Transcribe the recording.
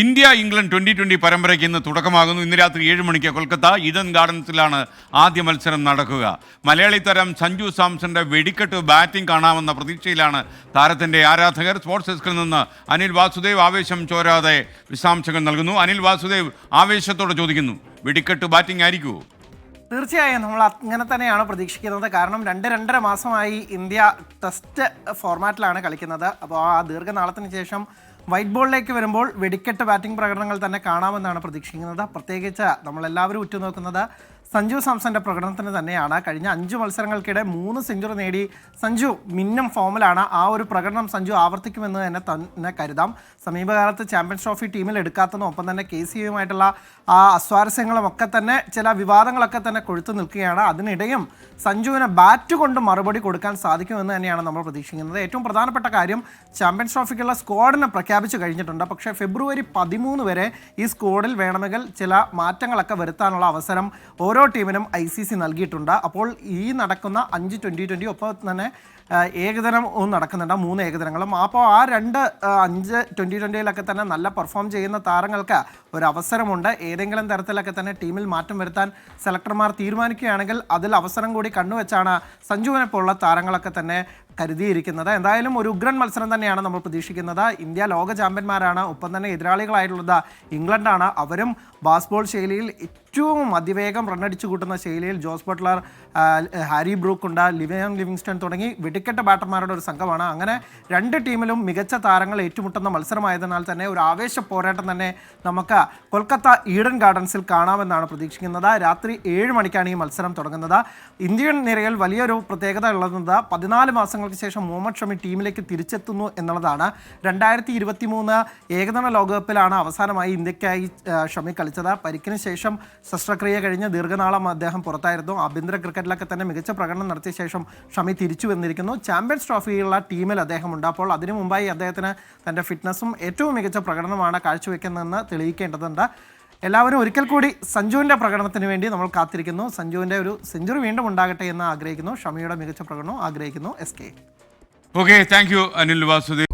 India England twenty twenty പരമ്പരയ്ക്ക് ഇന്ന് തുടക്കമാകുന്നു. ഇന്ന് രാത്രി ഏഴ് മണിക്ക് കൊൽക്കത്ത ഈഡൻ ഗാർഡൻസിലാണ് ആദ്യ മത്സരം നടക്കുക. മലയാളി തരം സഞ്ജു സാംസന്റെ വെടിക്കെട്ട് ബാറ്റിംഗ് കാണാമെന്ന പ്രതീക്ഷയിലാണ് താരത്തിന്റെ ആരാധകർ. സ്പോർട്സ് ഡെസ്കിൽ നിന്ന് അനിൽ വാസുദേവ് ആവേശം ചോരാതെ വിശദാംശങ്ങൾ നൽകുന്നു. അനിൽ വാസുദേവ് ആവേശത്തോടെ ചോദിക്കുന്നു വെടിക്കെട്ട് ബാറ്റിംഗ് ആയിരിക്കുമോ തീർച്ചയായും നമ്മൾ അങ്ങനെ തന്നെയാണ് പ്രതീക്ഷിക്കുന്നത്. കാരണം രണ്ട് രണ്ടര മാസമായി ഇന്ത്യ ടെസ്റ്റ് ഫോർമാറ്റിലാണ് കളിക്കുന്നത്. അപ്പോൾ ആ ദീർഘനാളത്തിന് ശേഷം വൈറ്റ് ബോളിലേക്ക് വരുമ്പോൾ വെടിക്കെട്ട് ബാറ്റിംഗ് പ്രകടനങ്ങൾ തന്നെ കാണാമെന്നാണ് പ്രതീക്ഷിക്കുന്നത്. പ്രത്യേകിച്ച് നമ്മളെല്ലാവരും ഉറ്റുനോക്കുന്നത് സഞ്ജു സാംസന്റെ പ്രകടനത്തിന് തന്നെയാണ്. കഴിഞ്ഞ അഞ്ച് മത്സരങ്ങൾക്കിടെ മൂന്ന് സെഞ്ചുറി നേടി സഞ്ജു മിന്നം ഫോമിലാണ്. ആ ഒരു പ്രകടനം സഞ്ജു ആവർത്തിക്കുമെന്ന് തന്നെ തന്നെ കരുതാം. സമീപകാലത്ത് ചാമ്പ്യൻസ് ട്രോഫി ടീമിൽ എടുക്കാത്തതും ഒപ്പം തന്നെ കെ സി യുമായിട്ടുള്ള ആ അസ്വാരസ്യങ്ങളും ഒക്കെ തന്നെ ചില വിവാദങ്ങളൊക്കെ തന്നെ കൊഴുത്തു നിൽക്കുകയാണ്. അതിനിടയും സഞ്ജുവിന് ബാറ്റ് കൊണ്ട് മറുപടി കൊടുക്കാൻ സാധിക്കുമെന്ന് തന്നെയാണ് നമ്മൾ പ്രതീക്ഷിക്കുന്നത്. ഏറ്റവും പ്രധാനപ്പെട്ട കാര്യം ചാമ്പ്യൻസ് ട്രോഫിക്കുള്ള സ്ക്വാഡിനെ പ്രഖ്യാപിച്ചു കഴിഞ്ഞിട്ടുണ്ട്. പക്ഷേ ഫെബ്രുവരി പതിമൂന്ന് വരെ ഈ സ്ക്വാഡിൽ വേണമെങ്കിൽ ചില മാറ്റങ്ങളൊക്കെ വരുത്താനുള്ള അവസരം ഓരോ ടീമിനും ഐ സി സി നൽകിയിട്ടുണ്ട്. അപ്പോൾ ഈ നടക്കുന്ന അഞ്ച് ട്വന്റി ട്വന്റി ഒപ്പം തന്നെ ഏകദിനം നടക്കുന്നുണ്ട്. മൂന്ന് ഏകദിനങ്ങളും. അപ്പോൾ ആ രണ്ട് അഞ്ച് ട്വന്റി ട്വന്റിയിലൊക്കെ തന്നെ നല്ല പെർഫോം ചെയ്യുന്ന താരങ്ങൾക്ക് ഒരു അവസരമുണ്ട്. ഏതെങ്കിലും തരത്തിലൊക്കെ തന്നെ ടീമിൽ മാറ്റം വരുത്താൻ സെലക്ടർമാർ തീരുമാനിക്കുകയാണെങ്കിൽ അതിൽ അവസരം കൂടി കണ്ണുവെച്ചാണ് സഞ്ജുവിനെ പോലുള്ള താരങ്ങളൊക്കെ തന്നെ കരുതിയിരിക്കുന്നത്. എന്തായാലും ഒരു ഉഗ്രൻ മത്സരം തന്നെയാണ് നമ്മൾ പ്രതീക്ഷിക്കുന്നത്. ഇന്ത്യ ലോക ചാമ്പ്യന്മാരാണ്. ഒപ്പം തന്നെ എതിരാളികളായിട്ടുള്ളത് ഇംഗ്ലണ്ടാണ്. അവരും ബാസ്ബോൾ ശൈലിയിൽ ഏറ്റവും അതിവേഗം റണ്ണടിച്ചു കൂട്ടുന്ന ശൈലിയിൽ ജോസ് ബട്ട്ലർ ഹാരി ബ്രൂക്ക് ഉണ്ട് ലിവിയൻ ലിവിങ്സ്റ്റൺ തുടങ്ങി വെടിക്കെട്ട ബാറ്റർമാരുടെ ഒരു സംഘമാണ്. അങ്ങനെ രണ്ട് ടീമിലും മികച്ച താരങ്ങൾ ഏറ്റുമുട്ടുന്ന മത്സരമായതിനാൽ തന്നെ ഒരു ആവേശ പോരാട്ടം തന്നെ നമുക്ക് കൊൽക്കത്ത ഈഡൻ ഗാർഡൻസിൽ കാണാമെന്നാണ് പ്രതീക്ഷിക്കുന്നത്. രാത്രി ഏഴ് മണിക്കാണ് ഈ മത്സരം തുടങ്ങുന്നത്. ഇന്ത്യൻ നിരയിൽ വലിയൊരു പ്രത്യേകത ഉള്ളത് പതിനാല് മാസങ്ങൾക്ക് ശേഷം മുഹമ്മദ് ഷമി ടീമിലേക്ക് തിരിച്ചെത്തുന്നു എന്നുള്ളതാണ്. രണ്ടായിരത്തി ഇരുപത്തി മൂന്ന് ഏകദിന ലോകകപ്പിലാണ് അവസാനമായി ഇന്ത്യക്കായി ഷമി കളിച്ചത്. പരിക്കിന് ശേഷം ശസ്ത്രക്രിയ കഴിഞ്ഞ് ദീർഘനാളം അദ്ദേഹം പുറത്തായിരുന്നു. ആഭ്യന്തര ക്രിക്കറ്റിലൊക്കെ തന്നെ മികച്ച പ്രകടനം നടത്തിയ ശേഷം ഷമി തിരിച്ചു വന്നിരിക്കുന്നു. ചാമ്പ്യൻസ് ട്രോഫിയുള്ള ടീമിൽ അദ്ദേഹം ഉണ്ട് അപ്പോൾ അതിനു മുമ്പായി അദ്ദേഹത്തിന് തന്റെ ഫിറ്റ്നസ്സും ഏറ്റവും മികച്ച പ്രകടനമാണ് കാഴ്ചവെക്കുന്നതെന്ന് തെളിയിക്കേണ്ടതുണ്ട്. എല്ലാവരും ഒരിക്കൽ കൂടി സഞ്ജുവിന്റെ പ്രകടനത്തിന് വേണ്ടി നമ്മൾ കാത്തിരിക്കുന്നു. സഞ്ജുവിന്റെ ഒരു സെഞ്ചുറി വീണ്ടും ഉണ്ടാകട്ടെ എന്ന് ആഗ്രഹിക്കുന്നു. ഷമിയുടെ മികച്ച പ്രകടനം ആഗ്രഹിക്കുന്നു. S K okay thank you Anil Vasudev